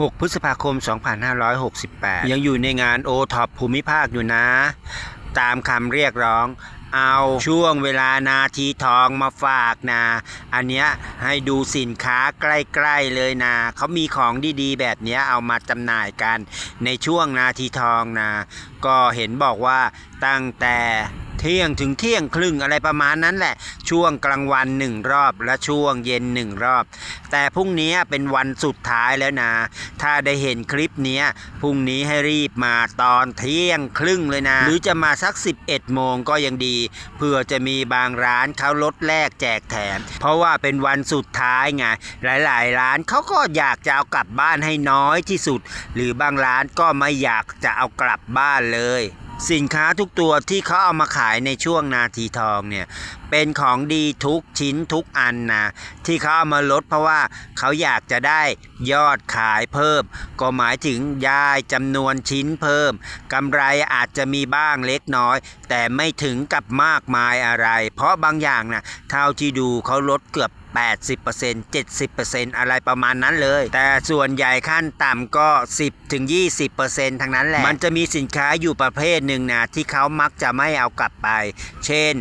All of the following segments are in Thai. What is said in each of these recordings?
6 พฤษภาคม 2568 ยังอยู่ในงานโอท็อปภูมิภาคอยู่นะ ตามคำเรียกร้อง เอาช่วงเวลานาทีทองมาฝากนะ อันเนี้ยให้ดูสินค้าใกล้ๆเลยนะ เขามีของดีๆ แบบเนี้ยเอามาจำหน่ายกันในช่วงนาทีทองนะ ก็เห็นบอกว่าตั้งแต่ เที่ยงถึงเที่ยงครึ่งอะไรประมาณนั้นแหละ ช่วงกลางวันหนึ่งรอบและช่วงเย็นหนึ่งรอบ แต่พรุ่งนี้เป็นวันสุดท้ายแล้วนะ ถ้าได้เห็นคลิปนี้พรุ่งนี้ให้รีบมาตอนเที่ยงครึ่งเลยนะ หรือจะมาสัก 11 โมงก็ยังดีเพื่อจะมีบางร้านเขาลดแลกแจกแถม เพราะว่าเป็นวันสุดท้ายไงหลาย ๆ ร้านเขาก็อยากจะเอากลับบ้านให้น้อยที่สุด หรือบางร้านก็ไม่อยากจะเอากลับบ้านเลย สินค้าทุกตัวที่เขาเอามาขายในช่วงนาทีทองเนี่ยเป็นของดีทุกชิ้นทุกอันนะที่เขาเอามาลดเพราะว่าเขาอยากจะได้ยอดขายเพิ่ม ก็หมายถึงย้ายจำนวนชิ้นเพิ่มกำไรอาจจะมีบ้างเล็กน้อย แต่ไม่ถึงกับมากมายอะไร เพราะบางอย่างนะเท่าที่ดูเขาลดเกือบ80% 70%อะไรประมาณนั้นเลย แต่ส่วนใหญ่ขั้นต่ำก็ 10ถึง20%ทั้งนั้นแหละ มันจะมีสินค้าอยู่ประเภทหนึ่งนะที่เขามักจะไม่เอากลับไป เช่น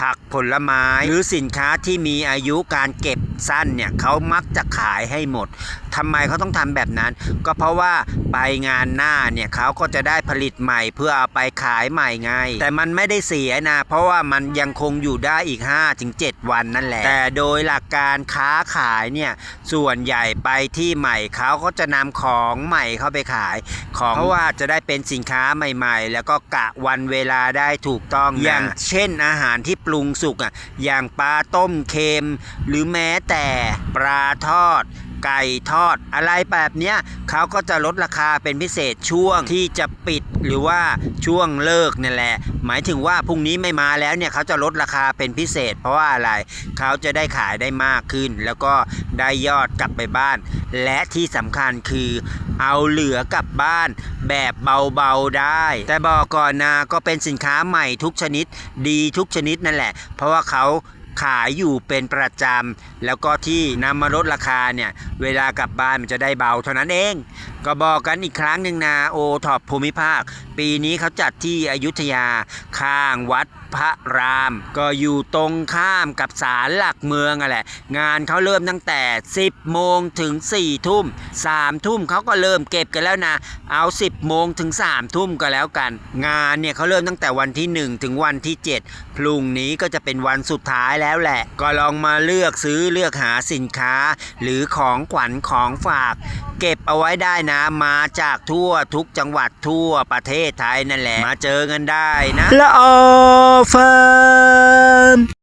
ผักผลไม้หรือสินค้าที่มีอายุการเก็บสั้นเนี่ยเขามักจะขายให้หมดทำไมเขาต้องทำแบบนั้น ก็เพราะว่า ไปงานหน้าเนี่ยเขาก็จะได้ผลิตใหม่เพื่อเอาไปขายใหม่ไง แต่มันไม่ได้เสียนะ เพราะว่ามันยังคงอยู่ได้อีก 5-7 วันนั่นแหละ แต่โดยหลักการค้าขายเนี่ยส่วนใหญ่ไปที่ใหม่เขาก็จะนำของใหม่เข้าไปขาย ของเพราะว่าจะได้เป็นสินค้าใหม่ ๆ แล้วก็กะวันเวลาได้ถูกต้องอย่างเช่นอาหารที่ปรุงสุกอะอย่างปลาต้มเค็ม หรือแม้แต่ปลาทอด ไก่ทอด อะไรแบบเนี้ยเขาก็จะลดราคาเป็นพิเศษช่วงที่จะปิดหรือว่าช่วงเลิกนี่แหละ หมายถึงว่าพรุ่งนี้ไม่มาแล้วเนี่ยเขาจะลดราคาเป็นพิเศษ เพราะว่าอะไรเขาจะได้ขายได้มากขึ้น แล้วก็ได้ยอดกลับไปบ้าน และที่สำคัญคือเอาเหลือกลับบ้านแบบเบาๆได้ แต่บอกก่อนนะก็เป็นสินค้าใหม่ทุกชนิดดีทุกชนิดนั่นแหละ เพราะว่าเขา ขายอยู่เป็นประจำแล้วก็ที่นำมาลดราคาเนี่ยเวลากลับบ้านมันจะได้เบาเท่านั้นเอง ก็บอกกันอีกครั้งหนึ่งนะโอท็อปภูมิภาค ปีนี้เขาจัดที่อยุธยาข้างวัดพระราม ก็อยู่ตรงข้ามกับศาลหลักเมืองอะแหละ งานเขาเริ่มตั้งแต่ 10 โมงถึง 4 ทุ่ม 3 ทุ่มเขาก็เริ่มเก็บกันแล้วนะ เอา 10 โมงถึง 3 ทุ่มก็แล้วกัน งานเนี่ยเขาเริ่มตั้งแต่วันที่ 1 ถึงวันที่ 7 พรุ่งนี้ก็จะเป็นวันสุดท้ายแล้วแหละ ก็ลองมาเลือกซื้อเลือกหาสินค้า หรือของขวัญของฝาก เก็บเอาไว้ได้นะมาจากทั่วทุกจังหวัดทั่วประเทศไทยนั่นแหละ มาเจอกันได้นะละออเฟิร์